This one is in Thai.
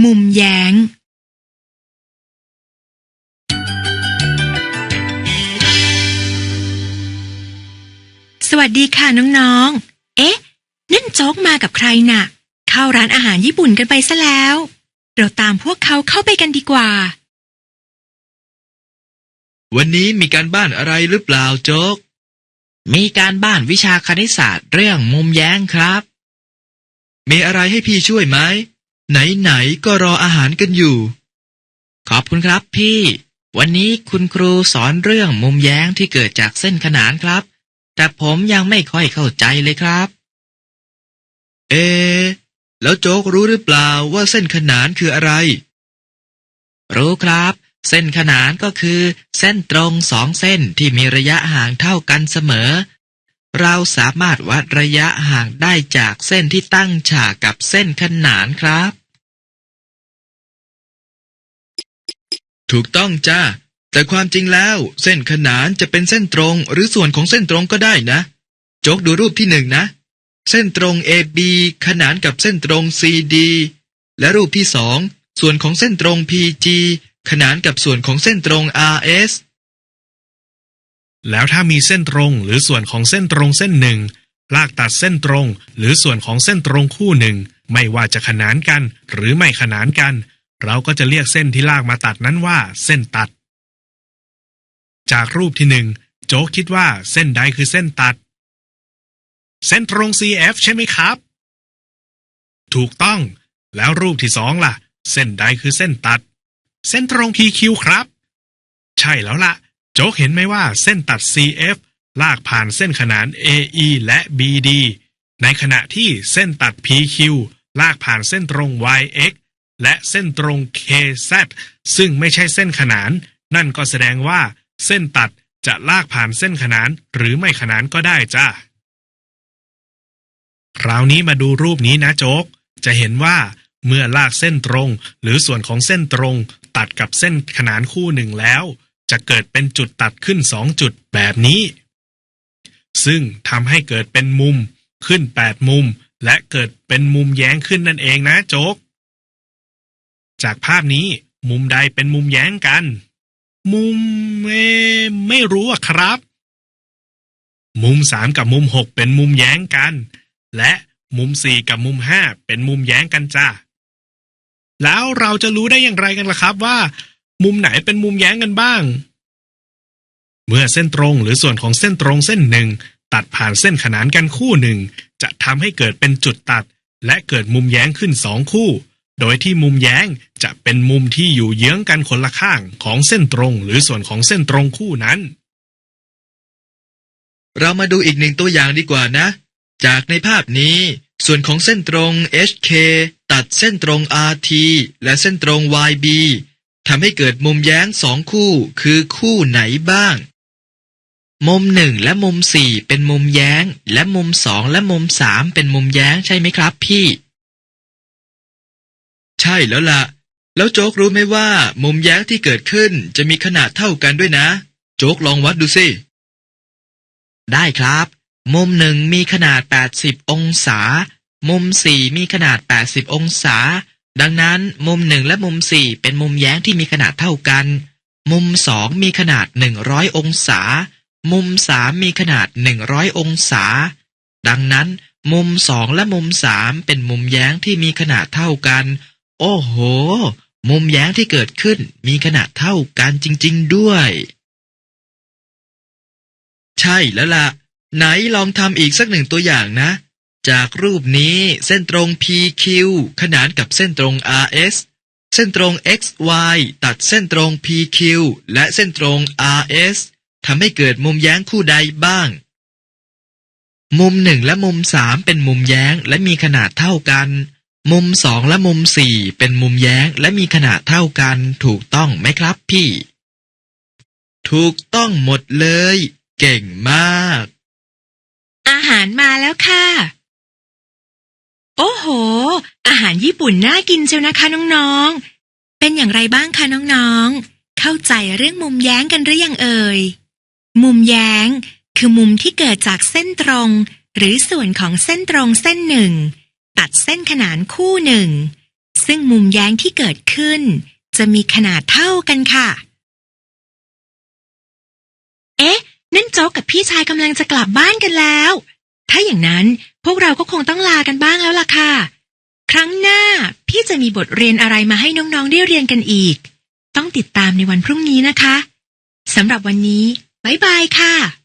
มุมแย้ง สวัสดีค่ะน้องๆ เอ๊ะ นั่นโจ๊กมากับใครน่ะ เข้าร้านอาหารญี่ปุ่นกันไปซะแล้ว เราตามพวกเขาเข้าไปกันดีกว่า วันนี้มีการบ้านอะไรหรือเปล่าโจ๊ก มีการบ้านวิชาคณิตศาสตร์เรื่องมุมแย้งครับ มีอะไรให้พี่ช่วยไหม ไหนๆก็รออาหารกันอยู่ ขอบคุณครับพี่ วันนี้คุณครูสอนเรื่องมุมแย้งที่เกิดจากเส้นขนานครับ แต่ผมยังไม่ค่อยเข้าใจเลยครับ เอะแล้วโจ๊กรู้หรือเปล่าว่าเส้นขนานคืออะไร รู้ครับ เส้นขนานก็คือ เส้นตรงสองเส้นที่มีระยะห่างเท่ากันเสมอ เราสามารถวัดระยะห่างได้จากเส้นที่ตั้งฉากกับเส้นขนานครับ ถูกต้องจ้า แต่ความจริงแล้ว เส้นขนานจะเป็นเส้นตรงหรือส่วนของเส้นตรงก็ได้นะ จกดูรูปที่หนึ่งนะ เส้นตรง AB ขนานกับเส้นตรง CD และรูปที่สองส่วนของเส้นตรง PG ขนานกับส่วนของเส้นตรง RS แล้วถ้ามีเส้นตรงหรือส่วนของเส้นตรงเส้นหนึ่ง ลากตัดเส้นตรง หรือส่วนของเส้นตรงคู่หนึ่ง ไม่ว่าจะขนานกัน หรือไม่ขนานกัน เราก็จะเรียกเส้นที่ลากมาตัดนั้นว่า เส้นตัด จากรูปที่หนึ่งโจ๊กคิดว่าเส้นใดคือเส้นตัด เส้นตรง CF ใช่ไหมครับ ถูกต้อง แล้วรูปที่สองล่ะ เส้นใดคือเส้นตัด เส้นตรง PQ ครับ ใช่แล้วล่ะ โจ๊กเห็นไหมว่าเส้นตัด CF ลากผ่านเส้นขนาน AE และ BD ในขณะที่เส้นตัด PQ ลากผ่านเส้นตรง YX และเส้นตรง KZ ซึ่งไม่ใช่เส้นขนาน นั่นก็แสดงว่า เส้นตัดจะลากผ่านเส้นขนานหรือไม่ขนานก็ได้จ้าคราวนี้มาดูรูปนี้นะโจ๊ก จะเห็นว่าเมื่อลากเส้นตรง หรือส่วนของเส้นตรง ตัดกับเส้นขนานคู่หนึ่งแล้ว จะเกิดเป็นจุดตัดขึ้นสองจุดแบบนี้ ซึ่งทำให้เกิดเป็นมุมขึ้นแปดมุม และเกิดเป็นมุมแย้งขึ้นนั่นเองนะโจ๊ก จากภาพนี้มุมใดเป็นมุมแย้งกัน มุมเอไม่รู้อะครับ มุมสามกับมุมหกเป็นมุมแย้งกัน และมุมสี่กับมุมห้าเป็นมุมแย้งกันจ้าแล้วเราจะรู้ได้อย่างไรกันล่ะครับว่า มุมไหนเป็นมุมแย้งกันบ้าง เมื่อเส้นตรงหรือส่วนของเส้นตรงเส้นหนึ่ง ตัดผ่านเส้นขนานกันคู่หนึ่ง จะทำให้เกิดเป็นจุดตัด และเกิดมุมแย้งขึ้นสองคู่ โดยที่มุมแย้งจะเป็นมุมที่อยู่เยื้องกันคนละข้างของเส้นตรง หรือส่วนของเส้นตรงคู่นั้น เรามาดูอีกหนึ่งตัวอย่างดีกว่านะ จากในภาพนี้ส่วนของเส้นตรง HK ตัดเส้นตรง RT และเส้นตรง YB ทำให้เกิดมุมแย้งสองคู่ คือคู่ไหนบ้าง มุมหนึ่งและมุมสี่เป็นมุมแย้ง และมุมสองและมุมสามเป็นมุมแย้งใช่ไหมครับพี่ ใช่แล้วล่ะ แล้วโจ๊กรู้ไหมว่า มุมแย้งที่เกิดขึ้นจะมีขนาดเท่ากันด้วยนะ โจ๊กลองวัดดูสิได้ครับ มุมหนึ่งมีขนาด 80 องศา มุมสี่มีขนาด 80 องศา ดังนั้นมุมหนึ่งและมุมสี่เป็นมุมแย้งที่มีขนาดเท่ากัน มุมสองมีขนาด 100 องศา มุมสามมีขนาด 100 องศา ดังนั้น มุมสองและมุมสามเป็นมุมแย้งที่มีขนาดเท่ากัน โอ้โห มุมแย้งที่เกิดขึ้นมีขนาดเท่ากันจริง ๆ ด้วย ใช่แล้วล่ะ ไหนลองทำอีกสักหนึ่งตัวอย่างนะ จากรูปนี้เส้นตรง PQ ขนานกับเส้นตรง RS เส้นตรง XY ตัดเส้นตรง PQ และเส้นตรง RS ทำให้เกิดมุมแย้งคู่ใดบ้าง มุมหนึ่งและมุมสามเป็นมุมแย้งและมีขนาดเท่ากัน มุมสองและมุมสี่เป็นมุมแย้งและมีขนาดเท่ากัน ถูกต้องไหมครับพี่ ถูกต้องหมดเลย เก่งมาก อาหารมาแล้วค่ะ โอ้โห อาหารญี่ปุ่นน่ากินเชียวนะคะน้องๆ เป็นอย่างไรบ้างคะน้องๆ เข้าใจเรื่องมุมแย้งกันหรือยังเอ่ย มุมแย้ง คือมุมที่เกิดจากเส้นตรง หรือส่วนของเส้นตรงเส้นหนึ่ง ตัดเส้นขนานคู่หนึ่ง ซึ่งมุมแย้งที่เกิดขึ้น จะมีขนาดเท่ากันค่ะ เอ๊ะ นั่นโจ๊กกับพี่ชายกำลังจะกลับบ้านกันแล้ว ถ้าอย่างนั้นพวกเราก็คงต้องลากันบ้างแล้วล่ะค่ะ ครั้งหน้าพี่จะมีบทเรียนอะไรมาให้น้องๆได้เรียนกันอีก ต้องติดตามในวันพรุ่งนี้นะคะสำหรับวันนี้ บ๊ายบายค่ะ